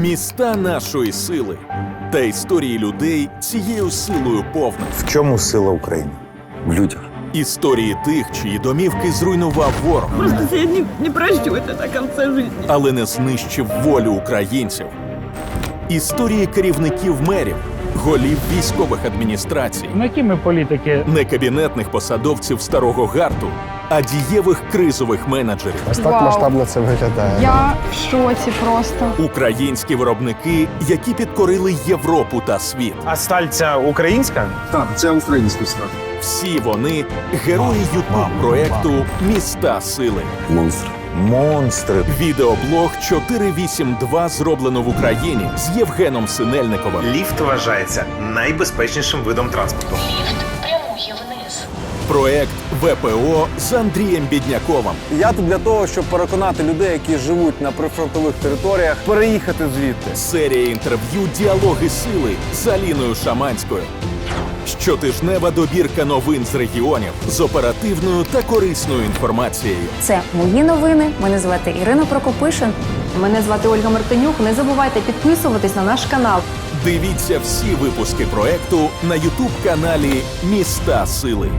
Міста нашої сили та історії людей цією силою повних. В чому сила України? В людях. Історії тих, чиї домівки зруйнував ворог, Просто себе не, не прощу это до конца жизни. але не знищив волю українців. Історії керівників мерів, голів військових адміністрацій, На які політики не кабінетних посадовців старого гарту, а дієвих кризових менеджерів. Ось так Вау. масштабно це виглядає. Я в шоці просто. Українські виробники, які підкорили Європу та світ. А сталь ця українська? Так, це український страх. Всі вони герої ютуб проекту Міста сили. Монстр. Монстри. Відеоблог 482 зроблено в Україні з Євгеном Синельниковим. Ліфт вважається найбезпечнішим видом транспорту. Ліфт. Проект ВПО з Андрієм Бідняковим. Я тут для того, щоб переконати людей, які живуть на прифронтових територіях, переїхати звідти. Серія інтерв'ю Діалоги сили з Аліною Шаманською. Щотижнева добірка новин з регіонів з оперативною та корисною інформацією. Це мої новини. Мене звати Ірина Прокопишин. Мене звати Ольга Мартинюк. Не забувайте підписуватись на наш канал. Дивіться всі випуски проекту на Ютуб каналі Міста Сили.